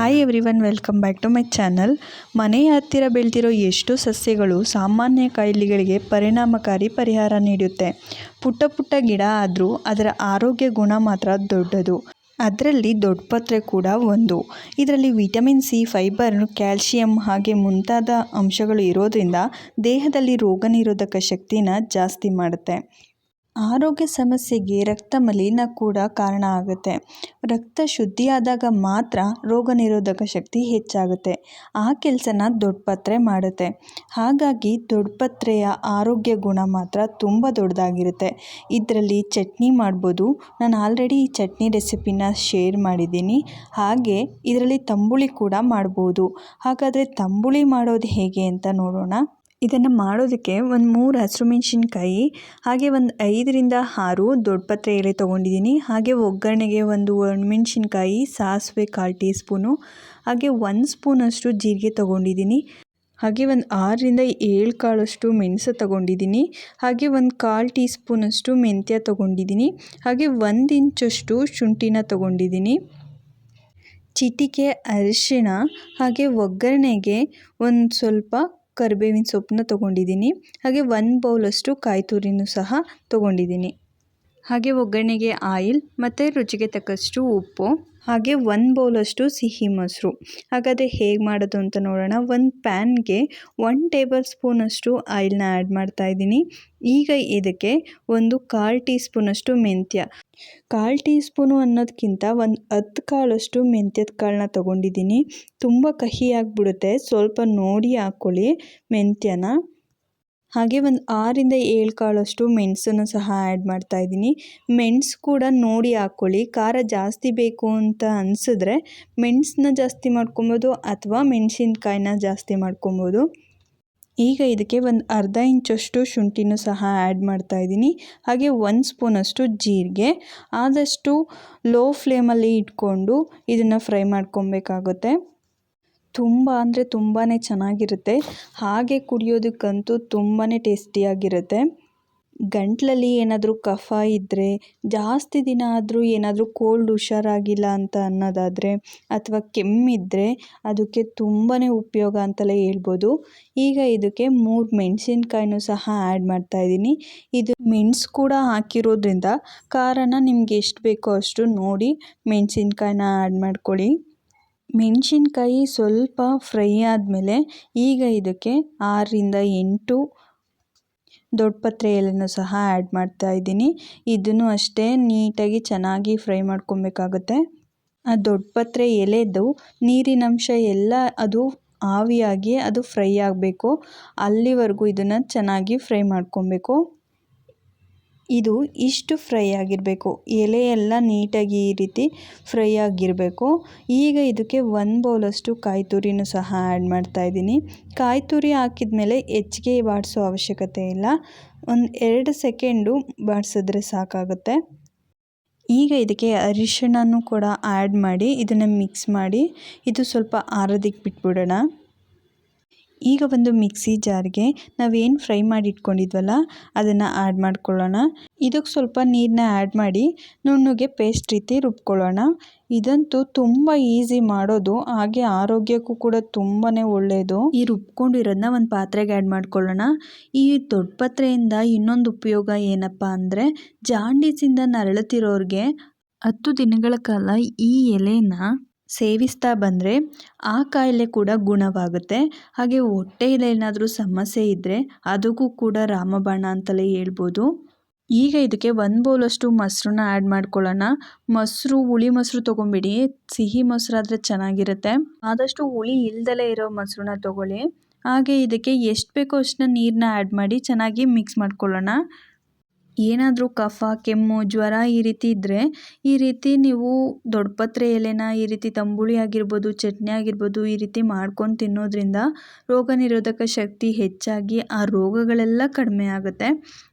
Hi everyone welcome back to my channel ಮನೆಯ ಹತ್ತಿರ ಬೆಳೆದಿರೋ ಎಷ್ಟು ಸಸ್ಯಗಳು ಸಾಮಾನ್ಯ ಕಾಯಿಲೆಗಳಿಗೆ ಪರಿಣಾಮಕಾರಿ ಪರಿಹಾರ ನೀಡುತ್ತೆ. ಪುಟ್ಟ ಪುಟ್ಟ ಗಿಡ ಆದರೂ ಅದರ ಆರೋಗ್ಯ ಗುಣ ಮಾತ್ರ ದೊಡ್ಡದು. ಅದರಲ್ಲಿ ದೊಡ್ಡಪತ್ರೆ ಕೂಡ ಒಂದು. ಇದರಲ್ಲಿ ವಿಟಮಿನ್ ಸಿ, ಫೈಬರ್ ಕ್ಯಾಲ್ಶಿಯಂ ಹಾಗೆ ಮುಂತಾದ ಅಂಶಗಳು ಇರೋದ್ರಿಂದ ದೇಹದಲ್ಲಿ ರೋಗ ನಿರೋಧಕ ಶಕ್ತಿನ ಜಾಸ್ತಿ ಮಾಡುತ್ತೆ. ಆರೋಗ್ಯ ಸಮಸ್ಯೆಗೆ ರಕ್ತ ಮಲಿನ ಕೂಡ ಕಾರಣ ಆಗುತ್ತೆ. ರಕ್ತ ಶುದ್ಧಿಯಾದಾಗ ಮಾತ್ರ ರೋಗ ನಿರೋಧಕ ಶಕ್ತಿ ಹೆಚ್ಚಾಗುತ್ತೆ. ಆ ಕೆಲಸನ ದೊಡ್ಡಪತ್ರೆ ಮಾಡುತ್ತೆ. ಹಾಗಾಗಿ ದೊಡ್ಡಪತ್ರೆಯ ಆರೋಗ್ಯ ಗುಣ ಮಾತ್ರ ತುಂಬ ದೊಡ್ಡದಾಗಿರುತ್ತೆ. ಇದರಲ್ಲಿ ಚಟ್ನಿ ಮಾಡ್ಬೋದು. ನಾನು ಆಲ್ರೆಡಿ ಈ ಚಟ್ನಿ ರೆಸಿಪಿನ ಶೇರ್ ಮಾಡಿದ್ದೀನಿ. ಹಾಗೆ ಇದರಲ್ಲಿ ತಂಬುಳಿ ಕೂಡ ಮಾಡ್ಬೋದು. ಹಾಗಾದರೆ ತಂಬುಳಿ ಮಾಡೋದು ಹೇಗೆ ಅಂತ ನೋಡೋಣ. ಇದನ್ನು ಮಾಡೋದಕ್ಕೆ ಒಂದು ಮೂರು ಹಸಿರು ಮೆಣಸಿನ್ಕಾಯಿ, ಹಾಗೆ ಒಂದು ಐದರಿಂದ ಆರು ದೊಡ್ಡಪತ್ರೆ ಎಲೆ ತೊಗೊಂಡಿದ್ದೀನಿ ಹಾಗೆ ಒಗ್ಗರಣೆಗೆ ಒಂದು ಒಣಮೆಣ್ಸಿನ್ಕಾಯಿ ಸಾಸಿವೆ ಕಾಲು ಟೀ ಸ್ಪೂನು ಹಾಗೆ ಒಂದು ಸ್ಪೂನಷ್ಟು ಜೀರಿಗೆ ತೊಗೊಂಡಿದ್ದೀನಿ ಹಾಗೆ ಒಂದು ಆರರಿಂದ ಏಳು ಕಾಳಷ್ಟು ಮೆಣಸು ತೊಗೊಂಡಿದ್ದೀನಿ ಹಾಗೆ ಒಂದು ಕಾಲು ಟೀ ಸ್ಪೂನಷ್ಟು ಮೆಂತ್ಯ ತೊಗೊಂಡಿದ್ದೀನಿ ಹಾಗೆ ಒಂದು ಇಂಚಷ್ಟು ಶುಂಠಿನ ತೊಗೊಂಡಿದ್ದೀನಿ ಚಿಟಿಕೆ, ಅರಿಶಿಣ, ಹಾಗೆ ಒಗ್ಗರಣೆಗೆ ಒಂದು ಸ್ವಲ್ಪ ಕರಿಬೇವಿನ ಸೊಪ್ಪನ್ನ ತೊಗೊಂಡಿದ್ದೀನಿ. ಹಾಗೆ ಒಂದು ಬೌಲಷ್ಟು ಕಾಯಿ ತುರಿನೂ ಸಹ ತೊಗೊಂಡಿದ್ದೀನಿ. ಹಾಗೆ ಒಗ್ಗರಣೆಗೆ ಆಯಿಲ್ ಮತ್ತು ರುಚಿಗೆ ತಕ್ಕಷ್ಟು ಉಪ್ಪು. ಹಾಗೆ ಒಂದು ಬೌಲಷ್ಟು ಸಿಹಿ ಮೊಸರು. ಹಾಗಾದರೆ ಹೇಗೆ ಮಾಡೋದು ಅಂತ ನೋಡೋಣ. ಒಂದು ಪ್ಯಾನ್ಗೆ ಒನ್ ಟೇಬಲ್ ಸ್ಪೂನಷ್ಟು ಆಯಿಲ್ನ ಆ್ಯಡ್ ಮಾಡ್ತಾ ಇದ್ದೀನಿ. ಈಗ ಇದಕ್ಕೆ ಒಂದು ಕಾಲು ಟೀ ಸ್ಪೂನಷ್ಟು ಮೆಂತ್ಯ. ಕಾಲು ಟೀ ಸ್ಪೂನು ಅನ್ನೋದಕ್ಕಿಂತ ಒಂದು ಹತ್ತು ಕಾಳಷ್ಟು ಮೆಂತ್ಯದ ಕಾಳನ್ನ ತೊಗೊಂಡಿದ್ದೀನಿ. ತುಂಬ ಕಹಿಯಾಗಿಬಿಡುತ್ತೆ ಸ್ವಲ್ಪ ನೋಡಿ ಹಾಕ್ಕೊಳ್ಳಿ ಮೆಂತ್ಯನ. ಹಾಗೆ ಒಂದು ಆರರಿಂದ ಏಳು ಕಾಳಷ್ಟು ಮೆಣಸನ್ನು ಸಹ ಆ್ಯಡ್ ಮಾಡ್ತಾ ಇದ್ದೀನಿ. ಮೆಣಸು ಕೂಡ ನೋಡಿ ಹಾಕ್ಕೊಳ್ಳಿ ಖಾರ ಜಾಸ್ತಿ ಬೇಕು ಅಂತ ಅನಿಸಿದ್ರೆ ಮೆಣಸನ್ನ ಜಾಸ್ತಿ ಮಾಡ್ಕೊಬೋದು ಅಥವಾ ಮೆಣಸಿನ್ಕಾಯಿನ ಜಾಸ್ತಿ ಮಾಡ್ಕೊಬೋದು. ಈಗ ಇದಕ್ಕೆ ಒಂದು ಅರ್ಧ ಇಂಚಷ್ಟು ಶುಂಠಿನೂ ಸಹ ಆ್ಯಡ್ ಮಾಡ್ತಾ ಇದ್ದೀನಿ. ಹಾಗೆ ಒಂದು ಸ್ಪೂನಷ್ಟು ಜೀರಿಗೆ. ಆದಷ್ಟು ಲೋ ಫ್ಲೇಮಲ್ಲಿ ಇಟ್ಕೊಂಡು ಇದನ್ನು ಫ್ರೈ ಮಾಡ್ಕೊಬೇಕಾಗುತ್ತೆ. ತುಂಬ ಅಂದರೆ ತುಂಬಾ ಚೆನ್ನಾಗಿರುತ್ತೆ. ಹಾಗೆ ಕುಡಿಯೋದಕ್ಕಂತೂ ತುಂಬಾ ಟೇಸ್ಟಿಯಾಗಿರುತ್ತೆ. ಗಂಟಲಲ್ಲಿ ಏನಾದರೂ ಕಫ ಇದ್ದರೆ ಜಾಸ್ತಿ ದಿನ ಆದರೂ ಏನಾದರೂ ಕೋಲ್ಡ್ ಹುಷಾರಾಗಿಲ್ಲ ಅಂತ ಅನ್ನೋದಾದರೆ ಅಥವಾ ಕೆಮ್ಮಿದ್ದರೆ ಅದಕ್ಕೆ ತುಂಬಾ ಉಪಯೋಗ ಅಂತಲೇ ಹೇಳ್ಬೋದು. ಈಗ ಇದಕ್ಕೆ ಮೂರು ಮೆಣಸಿನ್ಕಾಯಿನೂ ಸಹ ಆ್ಯಡ್ ಮಾಡ್ತಾಯಿದ್ದೀನಿ ಇದು ಮೆಣಸು ಕೂಡ ಹಾಕಿರೋದ್ರಿಂದ ಖಾರನ ನಿಮ್ಗೆ ಎಷ್ಟು ಬೇಕೋ ಅಷ್ಟು ನೋಡಿ ಮೆಣಸಿನ್ಕಾಯಿನ ಆ್ಯಡ್ ಮಾಡ್ಕೊಳ್ಳಿ. ಮೆಣಸಿನ್ಕಾಯಿ ಸ್ವಲ್ಪ ಫ್ರೈ ಆದಮೇಲೆ ಈಗ ಇದಕ್ಕೆ ಆರರಿಂದ ಎಂಟು ದೊಡ್ಡಪತ್ರೆ ಎಲೆನೂ ಸಹ ಆ್ಯಡ್ ಮಾಡ್ತಾ ಇದ್ದೀನಿ. ಇದನ್ನು ಅಷ್ಟೇ ನೀಟಾಗಿ ಚೆನ್ನಾಗಿ ಫ್ರೈ ಮಾಡ್ಕೊಬೇಕಾಗುತ್ತೆ. ಆ ದೊಡ್ಡಪತ್ರೆ ಎಲೆದು ನೀರಿನಂಶ ಎಲ್ಲ ಅದು ಆವಿಯಾಗಿ ಅದು ಫ್ರೈ ಆಗಬೇಕು. ಅಲ್ಲಿವರೆಗೂ ಇದನ್ನು ಚೆನ್ನಾಗಿ ಫ್ರೈ ಮಾಡ್ಕೊಬೇಕು. ಇದು ಇಷ್ಟು ಫ್ರೈ ಆಗಿರಬೇಕು. ಎಲೆ ಎಲ್ಲ ನೀಟಾಗಿ ಈ ರೀತಿ ಫ್ರೈ ಆಗಿರಬೇಕು. ಈಗ ಇದಕ್ಕೆ ಒಂದು ಬೌಲಷ್ಟು ಕಾಯಿ ತುರಿನೂ ಸಹ ಆ್ಯಡ್ ಮಾಡ್ತಾ ಇದ್ದೀನಿ. ಕಾಯಿ ತುರಿ ಹಾಕಿದ ಮೇಲೆ ಹೆಚ್ಚಿಗೆ ಬಾಡಿಸೋ ಅವಶ್ಯಕತೆ ಇಲ್ಲ. ಒಂದು ಎರಡು ಸೆಕೆಂಡು ಬಾಡಿಸಿದ್ರೆ ಸಾಕಾಗುತ್ತೆ. ಈಗ ಇದಕ್ಕೆ ಅರಿಶಿಣನೂ ಕೂಡ ಆ್ಯಡ್ ಮಾಡಿ, ಇದನ್ನು ಮಿಕ್ಸ್ ಮಾಡಿ, ಇದು ಸ್ವಲ್ಪ ಆರೋದಕ್ಕೆ ಬಿಟ್ಬಿಡೋಣ. ಈಗ ಒಂದು ಮಿಕ್ಸಿ ಜಾರ್ಗೆ ನಾವೇನು ಫ್ರೈ ಮಾಡಿ ಇಟ್ಕೊಂಡಿದ್ವಲ್ಲ ಅದನ್ನು ಆ್ಯಡ್ ಮಾಡ್ಕೊಳ್ಳೋಣ. ಇದಕ್ಕೆ ಸ್ವಲ್ಪ ನೀರನ್ನ ಆ್ಯಡ್ ಮಾಡಿ ನುಣ್ಣಗೆ ಪೇಸ್ಟ್ ರೀತಿ ರುಬ್ಕೊಳ್ಳೋಣ. ಇದಂತೂ ತುಂಬ ಈಸಿ ಮಾಡೋದು, ಹಾಗೆ ಆರೋಗ್ಯಕ್ಕೂ ಕೂಡ ತುಂಬಾ ಒಳ್ಳೆಯದು ಈ ರುಬ್ಕೊಂಡಿರೋದನ್ನ ಒಂದು ಪಾತ್ರೆಗೆ ಆ್ಯಡ್ ಮಾಡ್ಕೊಳ್ಳೋಣ. ಈ ದೊಡ್ಡ ಪಾತ್ರೆಯಿಂದ ಇನ್ನೊಂದು ಉಪಯೋಗ ಏನಪ್ಪ ಅಂದರೆ, ಜಾಂಡೀಸಿಂದ ನರಳುತ್ತಿರೋರಿಗೆ ಹತ್ತು ದಿನಗಳ ಕಾಲ ಈ ಎಲೆನ ಸೇವಿಸ್ತಾ ಬಂದರೆ ಆ ಕಾಯಿಲೆ ಕೂಡ ಗುಣವಾಗುತ್ತೆ. ಹಾಗೆ ಹೊಟ್ಟೆಯಲ್ಲಿ ಏನಾದರೂ ಸಮಸ್ಯೆ ಇದ್ದರೆ ಅದಕ್ಕೂ ಕೂಡ ರಾಮಬಾಣ ಅಂತಲೇ ಹೇಳ್ಬೋದು. ಈಗ ಇದಕ್ಕೆ ಒಂದು ಬೌಲಷ್ಟು ಮೊಸರನ್ನ ಆ್ಯಡ್ ಮಾಡ್ಕೊಳ್ಳೋಣ. ಮೊಸರು, ಹುಳಿ ಮೊಸರು ತೊಗೊಂಬಿಡಿ. ಸಿಹಿ ಮೊಸರಾದರೆ ಚೆನ್ನಾಗಿರುತ್ತೆ. ಆದಷ್ಟು ಹುಳಿ ಇಲ್ದಲೇ ಇರೋ ಮೊಸರನ್ನ ತೊಗೊಳ್ಳಿ. ಹಾಗೆ ಇದಕ್ಕೆ ಎಷ್ಟು ಬೇಕೋ ಅಷ್ಟನ್ನ ನೀರನ್ನ ಆ್ಯಡ್ ಮಾಡಿ ಚೆನ್ನಾಗಿ ಮಿಕ್ಸ್ ಮಾಡ್ಕೊಳ್ಳೋಣ. ಏನಾದರೂ ಕಫ, ಕೆಮ್ಮು, ಜ್ವರ ಈ ರೀತಿ ಇದ್ದರೆ ಈ ರೀತಿ ನೀವು ದೊಡ್ಡಪತ್ರೆ ಎಲೆನ ಈ ರೀತಿ ತಂಬುಳಿ ಆಗಿರ್ಬೋದು, ಚಟ್ನಿ ಆಗಿರ್ಬೋದು ಈ ರೀತಿ ಮಾಡ್ಕೊಂಡು ತಿನ್ನೋದ್ರಿಂದ ರೋಗ ನಿರೋಧಕ ಶಕ್ತಿ ಹೆಚ್ಚಾಗಿ ಆ ರೋಗಗಳೆಲ್ಲ ಕಡಿಮೆ ಆಗುತ್ತೆ.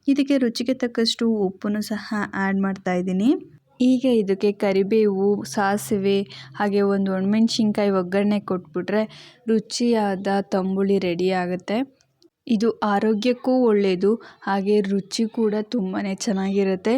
ಇದಕ್ಕೆ ರುಚಿಗೆ ತಕ್ಕಷ್ಟು ಉಪ್ಪನ್ನು ಸಹ ಆ್ಯಡ್ ಮಾಡ್ತಾ ಇದ್ದೀನಿ. ಈಗ ಇದಕ್ಕೆ ಕರಿಬೇವು, ಸಾಸಿವೆ, ಹಾಗೆ ಒಂದು ಒಣಮೆಣ್ಸಿನ್ಕಾಯಿ ಒಗ್ಗರಣೆ ಕೊಟ್ಬಿಟ್ರೆ ರುಚಿಯಾದ ತಂಬುಳಿ ರೆಡಿ ಆಗುತ್ತೆ. ಇದು ಆರೋಗ್ಯಕ್ಕೂ ಒಳ್ಳೆಯದು ಹಾಗೆ ರುಚಿ ಕೂಡ ತುಂಬಾ ಚೆನ್ನಾಗಿರುತ್ತೆ.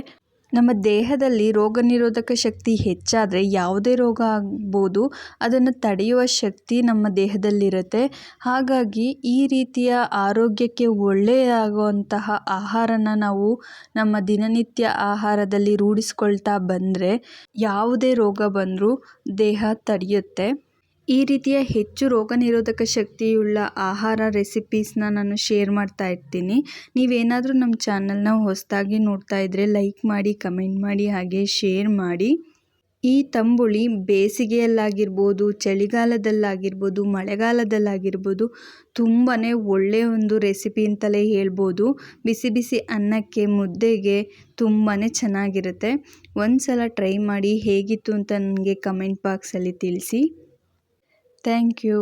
ನಮ್ಮ ದೇಹದಲ್ಲಿ ರೋಗ ನಿರೋಧಕ ಶಕ್ತಿ ಹೆಚ್ಚಾದರೆ ಯಾವುದೇ ರೋಗ ಆಗ್ಬೋದು, ಅದನ್ನು ತಡೆಯುವ ಶಕ್ತಿ ನಮ್ಮ ದೇಹದಲ್ಲಿರುತ್ತೆ. ಹಾಗಾಗಿ ಈ ರೀತಿಯ ಆರೋಗ್ಯಕ್ಕೆ ಒಳ್ಳೆಯಾಗುವಂತಹ ಆಹಾರನ ನಾವು ನಮ್ಮ ದಿನನಿತ್ಯ ಆಹಾರದಲ್ಲಿ ರೂಢಿಸ್ಕೊಳ್ತಾ ಬಂದರೆ ಯಾವುದೇ ರೋಗ ಬಂದರೂ ದೇಹ ತಡೆಯುತ್ತೆ. ಈ ರೀತಿಯ ಹೆಚ್ಚು ರೋಗ ನಿರೋಧಕ ಶಕ್ತಿಯುಳ್ಳ ಆಹಾರ ರೆಸಿಪೀಸ್ನ ನಾನು ಶೇರ್ ಮಾಡ್ತಾ ಇರ್ತೀನಿ. ನೀವೇನಾದರೂ ನಮ್ಮ ಚಾನಲ್ನ ಹೊಸದಾಗಿ ನೋಡ್ತಾ ಇದ್ದರೆ ಲೈಕ್ ಮಾಡಿ ಕಮೆಂಟ್ ಮಾಡಿ, ಹಾಗೆ ಶೇರ್ ಮಾಡಿ. ಈ ತಂಬುಳಿ ಬೇಸಿಗೆಯಲ್ಲಾಗಿರ್ಬೋದು, ಚಳಿಗಾಲದಲ್ಲಾಗಿರ್ಬೋದು, ಮಳೆಗಾಲದಲ್ಲಾಗಿರ್ಬೋದು ತುಂಬಾ ಒಳ್ಳೆಯ ಒಂದು ರೆಸಿಪಿ ಅಂತಲೇ ಹೇಳ್ಬೋದು. ಬಿಸಿ ಬಿಸಿ ಅನ್ನಕ್ಕೆ, ಮುದ್ದೆಗೆ ತುಂಬಾ ಚೆನ್ನಾಗಿರುತ್ತೆ. ಒಂದು ಸಲ ಟ್ರೈ ಮಾಡಿ ಹೇಗಿತ್ತು ಅಂತ ನನಗೆ ಕಮೆಂಟ್ ಬಾಕ್ಸಲ್ಲಿ ತಿಳಿಸಿ. Thank you